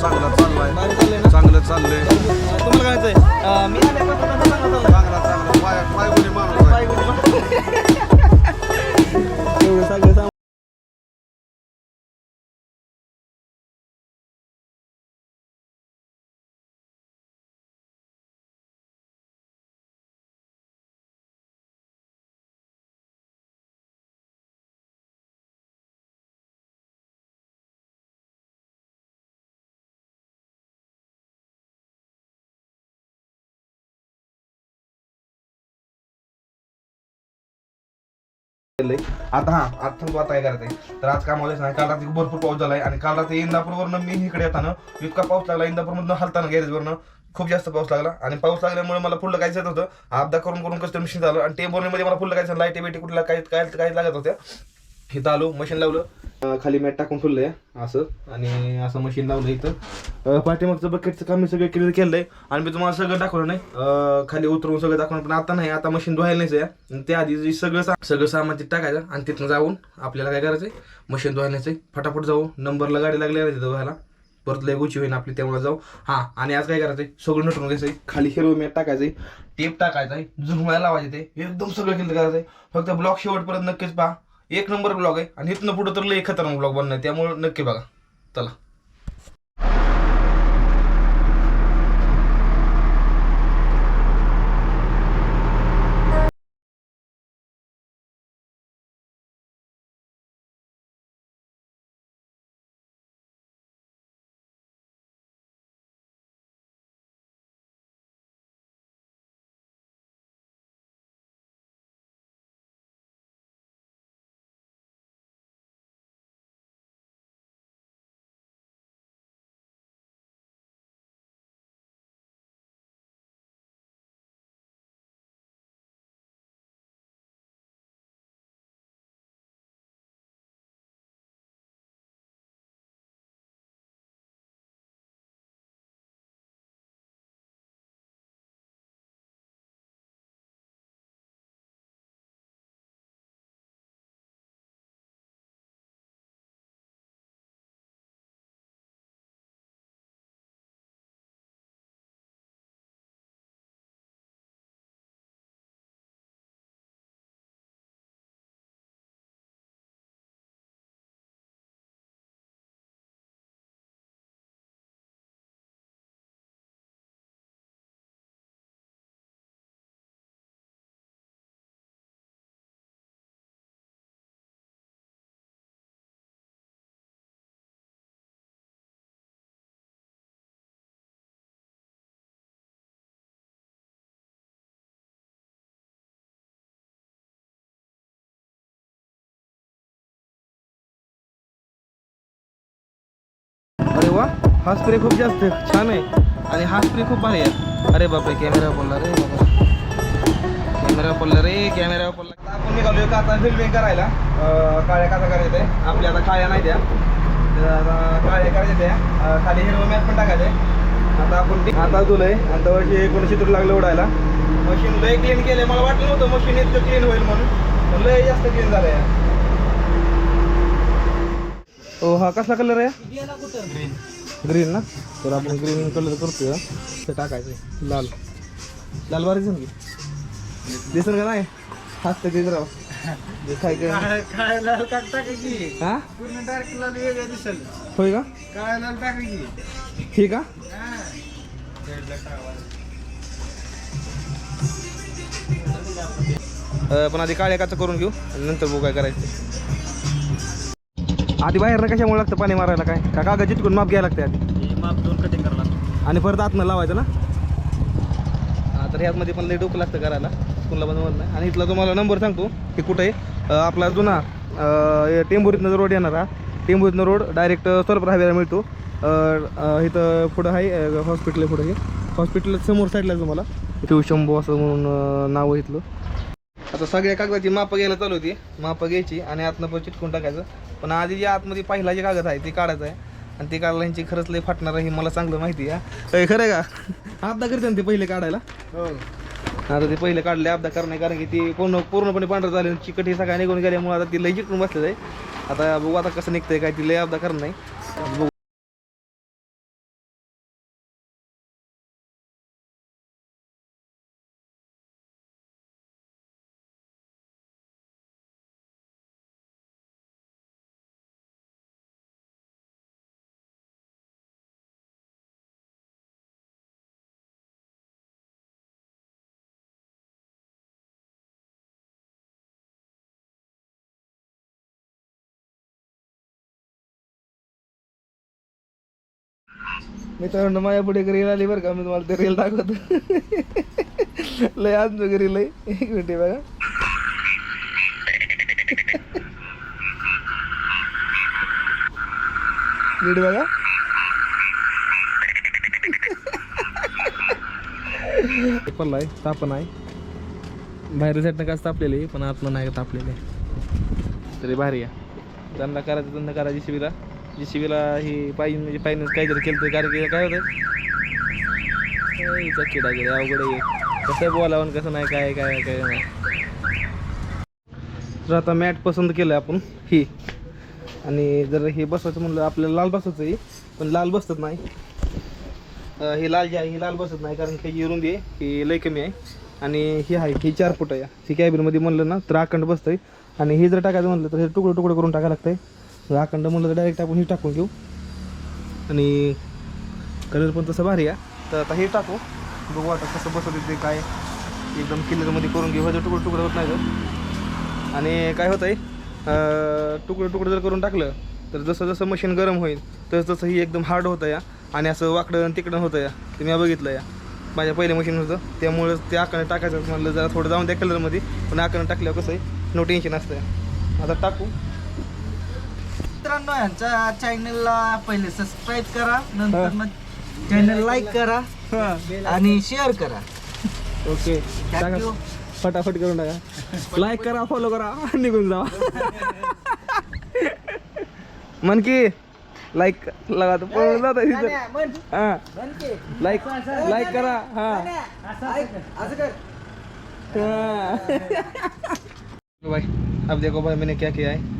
चांगलं चाललंय. चांगलं चाललंय. तुम्हाला काय आहे मी चांगलं. चांगला चांगला. पाय पाय. माणूस एवढं सगळं आता हा आता सांगतो आता काय करायचंय? तर आज कामाला नाही. काल रात्री भरपूर पाऊस झालाय आणि काल रात्री इंदापूरवरनं मी इकडे येताना इतका पाऊस लागला. इंदापूरमधनं हलताना गॅरेजवरनं खूप जास्त पाऊस लागला. आणि पाऊस लागल्यामुळे मला पुढलं काहीच येत होतं अपदा करून करून कसं मशीन झालं. आणि टेम्पोमध्ये मला पुढलं काय लाइट बिटी कुठला काही काय काय लागत होत्या इथं आलो मशीन लावलं. खाली मॅट टाकून ठेवलंय असं. आणि असं मशीन लावलं इथं. पाठीमागचं बकेटचं काम मी सगळं क्लिअर केलंय. आणि मी तुम्हाला सगळं दाखवलं नाही. खाली उतरून सगळं दाखवलं पण आता नाही आता मशीन धुवायला नाहीच आहे. त्या आधी जे सगळं सगळं सामान तिथं टाकायचं आणि तिथनं जाऊन आपल्याला काय करायचंय? मशीन धुवायला आहे फटाफट जाऊ. नंबरला गाडी लागली नाही तिथं धुवायला. परत लय गोची होईन आपली तेव्हा जाऊ. हा आणि आज काय करायचंय? सगळं नटून घ्यायचंय. खाली हिरव मॅट टाकायचंय. टेप टाकायचंय. जुरमायला लावायचे ते. एकदम सगळं केलं करायचंय. फक्त ब्लॉक शेवटपर्यंत नक्कीच पहा. एक नंबर ब्लॉग आहे. आणि इथनं पुढं तर लई खतरनाक ब्लॉग बनणार आहे. त्यामुळे नक्की बघा. चला. वा हा स्प्रे खूप जास्त छान आहे. आणि हा स्प्रे खूप भारी आहे. अरे बापरे कॅमेरा पडला रे बाबा कॅमेरा पडला रे कॅमेरा पडला. आता आपण निघालोय काचा फिल्मिंग करायला. काळ्या काचा करायचं आहे आपल्या आता काळ्या नाही त्या. आता काळ्या करायच्या त्या खाली हिरवं मॅच पण टाकायचं आहे. आता आपण आता आता आहे आता वर्षी एकोणीसशे तुला लागलं उडायला. मशीन लय क्लीन केलंय. मला वाटलं नव्हतं मशीन इतकं क्लीन होईल म्हणून. लय जास्त क्लीन झालं आहे हो हा कसला कलर आहे? ग्रीन ग्रीन ना? तर आपण ग्रीन कलर करतोय. ते टाकायचं लाल. लाल बारीक की दिसन का नाही. हात ते राव काय काय? काय लाल काट टाकायची? हा? पूर्ण डार्क लाल वेगळं दिसल. होय का? काय लाल टाकायची? ठीक का? अं, पण आधी काळ्या काचा करून घेऊ आणि नंतर बघू काय करायचं आधी बाहेर कशामुळे लागतं पाणी मारायला काय? का कागद चिटकून माप घ्यायला लागते आधी? माप दोन कटिंग करावं लागतं. आणि परत आतनं लावायचं ना? हा तर ह्यातमध्ये पण लई डोकं लागतं करायला. कुणाला बनवत नाही. आणि इथला तुम्हाला नंबर सांगतो की कुठे? आपला जुना अं, टेंभुरीतनं रोड येणार हा. टेंभुरीतनं रोड डायरेक्ट सोलपर हायवेला मिळतो. अं, अं, इथं पुढं आहे हॉस्पिटल आहे पुढं हे. हॉस्पिटल समोर साईडला तुम्हाला. इथे शंभू असं म्हणून अं, नाव आहे इथलं. आता सगळ्या कागदाची मापं घ्यायला चालू होती. मापं घ्यायची आणि आतनं पण चिटकून टाकायचं. पण आधी जे आतमध्ये पहिला जे कागद आहे ते काढायचं आहे. आणि ते काढायला ह्यांची खरंच लई फाटणार आहे हे मला चांगलं माहिती आहे. खरं का? आपदा करते ना ते पहिले काढायला? हो. आता ते पहिले काढले अपदा करणे कारण की ती पूर्ण पूर्णपणे पांढरं झाले चिकट हे सगळ्या निघून गेल्यामुळे आता ती लई चिटकून बसलेलं आहे. आता बघू आता कसं निघतंय काय ती लई अपदा करणं नाही. मित्रांनो माझ्या पुढे रील आली बरं का मी तुम्हाला ते रील दाखवतो. लय आज रील आहे एक मिनिट आहे बघा. नीट बघा. पडला आहे तापण आहे. बाहेर साईडनं काय तापलेले पण आतनं नाही तापलेले तरी भारी आहे. त्यांना करायचं त्यांना शिबिरा. जी शिवीला जी ही पाहिजे म्हणजे पाहिजे काहीतरी केलं तर कारण की काय होतं? किडा गेले अवघड आहे. कसं बोलावं आणि कसं नाही काय काय काय नाही. तर आता मॅट पसंत केलं आपण ही. आणि जर हे बसवायचं म्हणलं आपल्याला लाल बसायचं आहे पण लाल बसत नाही. हे लाल जे आहे हे लाल बसत नाही कारण ह्याची रुंदी आहे ही लय कमी आहे. आणि ही आहे ही चार फूट आहे. ही कॅबिनमध्ये म्हणलं ना तर अखंड बसतंय. आणि हे जर टाकायचं म्हणलं तर हे तुकडं तुकडं करून टाकायला लागतंय. अखंड म्हणलं तर डायरेक्ट आपण हे टाकून घेऊ. आणि कलर पण तसं भारी आहे. तर आता हे टाकू. बघू आता कसं बसवते ते काय एकदम किल्लरमध्ये करून घेऊ. ह्याचं तुकडं तुकडं होत नाही तर आणि काय होतं आहे तुकडं तुकडं जर करून टाकलं तर जसं जसं मशीन गरम होईल तसं तसं ही एकदम हार्ड होतं या. आणि असं वाकडं तिकडं होतं या. ते मी बघितलं या. माझ्या पहिलं मशीन होतं. त्यामुळं ते आकाने टाकायचं म्हणलं जरा थोडं जाऊन त्या कलरमध्ये पण आकाने टाकल्यावर कसं आहे नो टेन्शन असतं आता टाकू. मित्रांनो यांच्या चॅनलला पहिले सबस्क्राईब करा नंतर हा. मग चॅनल लाईक करा आणि शेअर करा. ओके. टाका. you. फटाफट करून टाका. लाईक करा फॉलो करा निघून जावा. मन की लाईक लगा तर पळून जात तिथं हां. लाईक लाईक करा. हां. भाई अब देखो भाई मैंने क्या किया है?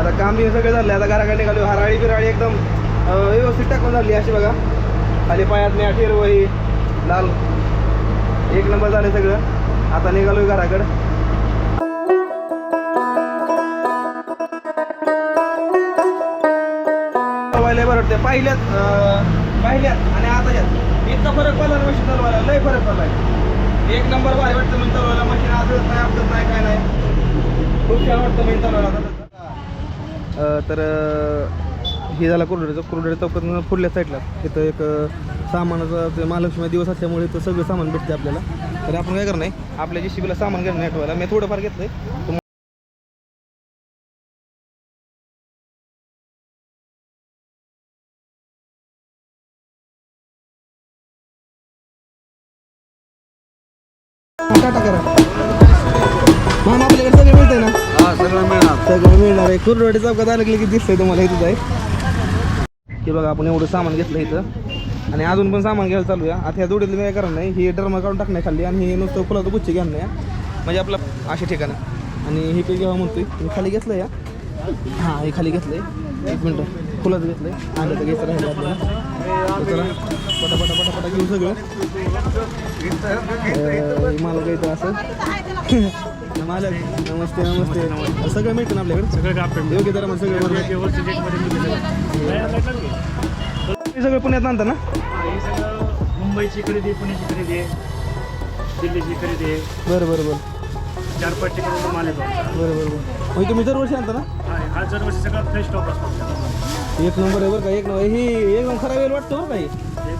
आता काम बिम सगळं झालं आता घराकडे निघालो हराळी बिराळी एकदम व्यवस्थित टाकून झाली अशी बघा. खाली पायात नाही आठ ही लाल. एक नंबर झाले सगळं. आता निघालोय घराकडं. व्हायला बरं वाटते पहिल्यात पाहिल्यात आणि आताच्यात इतका फरक पडला ना मशीन चालवायला? लय फरक पडलाय. एक नंबर भारी वाटतं मी चालवायला. मशीन आजच नाही आपलं नाही काय नाही. खूप छान वाटतं मी चालवायला. आता तर हे झालं कुरडीचं कुरडे चौकात पुढल्या साईडला तिथं एक अं, सामानाचं ते महालक्ष्मी दिवस असल्यामुळे इथं सगळं सामान भेटते आपल्याला. तर आपण काय करणार आहे? आपल्या जी शिबीला सामान घेणार नाही ठेवायला मी थोडंफार घेतलंय. टाटा करा. मिळणार मिळणार आहे. कुरवाडी चौकात आलं की दिसतंय तुम्हाला इथं आहे की बघा आपण एवढं सामान घेतलं इथं. आणि अजून पण सामान घ्यायला चालू आहे. आता ह्या जोडीतलं मी काय करणार नाही ही डरमा काढून टाकणार खाली आणि हे नुसतं फुलाचं गुच्छी घेणार नाही म्हणजे आपलं अशा ठिकाणं. आणि हे काही घ्यावं म्हणतोय. मी खाली घेतलं या हां हे खाली घेतलं आहे एक मिनटं. फुलाचं घेतलंय. आणि तर घ्यायचं राहिलं आपल्याला. चला पटापटा पटापटा घेऊ सगळं. मला काही तर असं. मालक नमस्ते नमस्ते. सगळं मिळतं ना आपल्याकडे? सगळं काम योग्य दर सगळं हे सगळं पुण्यात आणता ना? हे सगळं मुंबईची खरेदी पुण्याची खरेदी आहे. दिल्लीची खरेदी आहे. बरं बरं बरं. चार पाच ठिकाणी माल येतो आमचा. बरं बरं बरं. म्हणजे तुम्ही दरवर्षी आणता ना? हा हा दरवर्षी सगळा फ्रेश स्टॉक असतो. एक नंबर आहे बरं का एक नंबर. ही एकदम खरा वेळ वाटतो बरं काही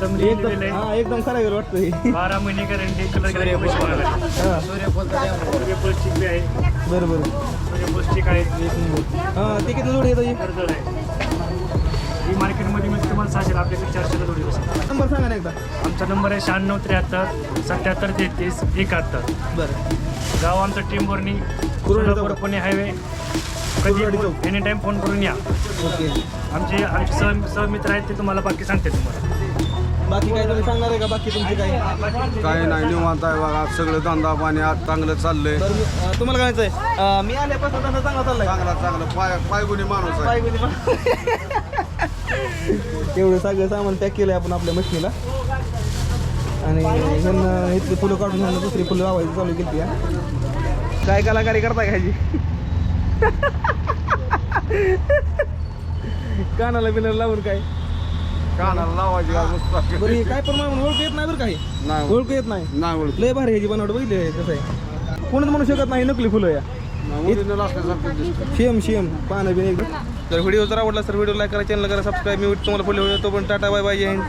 एकदम हां एकदम खरा वाटतो ही. बारा महिने गॅरंटी कलर हां. सूर्यफूल चिक बी आहे बरं बरं एक नंबर. हां ते किती जोडी येतं ही? कर्जळ आहे. ही मार्केटमध्ये मिळते तुम्हाला सहाशे आपल्याकडे चारशेला जोडी बसेल. नंबर सांगा ना एकदा. आमचा नंबर आहे शहाण्णव त्र्याहत्तर सत्याहत्तर तेहतीस एकाहत्तर. बरं. गाव आमचं टीमवरनी चौक. पुणे हायवे कधी चौक. एनी टाईम फोन करून या. ओके. आमचे आमचे सह सहमित्र आहेत ते तुम्हाला बाकी सांगते तुम्हाला. बाकी काय तुम्ही सांगणार आहे का? बाकी तुमची काही काही नाही निवांत आहे बघा. आज सगळं धंदा पाणी आज चांगलं चाललंय. मी अं, तुम्हाला काय म्हणायचं आहे मी आल्यापासून धंदा चांगला चाललाय. चांगला चांगलं. पाय पायगुणी माणूस आहे. पाय गुणी मा- एवढं सगळं सामान पॅक केलंय आपण आपल्या मशीनीला. आणि ह्यांना इथली फुलं काढून ह्यांना दुसरी फुलं लावायची चालू केली काय कलाकारी करता का ह्याची कानाला बिनाला लावून काय? कानाला लावायची बरं हे काय पण म्हणून ओळखू येत नाही बरं काही नाही ओळखू. येत नाही? नाही ओळख. लय भारी ह्याची बनावट बघितली कसं आहे. कोणच म्हणू शकत नाही नकली फुलं या. ओरिजिनल असल्यासारखं दिसतं शेम शेम पानं बिन एकदम. तर व्हिडिओ जर आवडला तर व्हिडिओ लाईक करा चॅनल करा सबस्क्राईब मी तुम्हाला पुढे व्हिडिओ तो पण टाटा बाय बाय जय हिंद.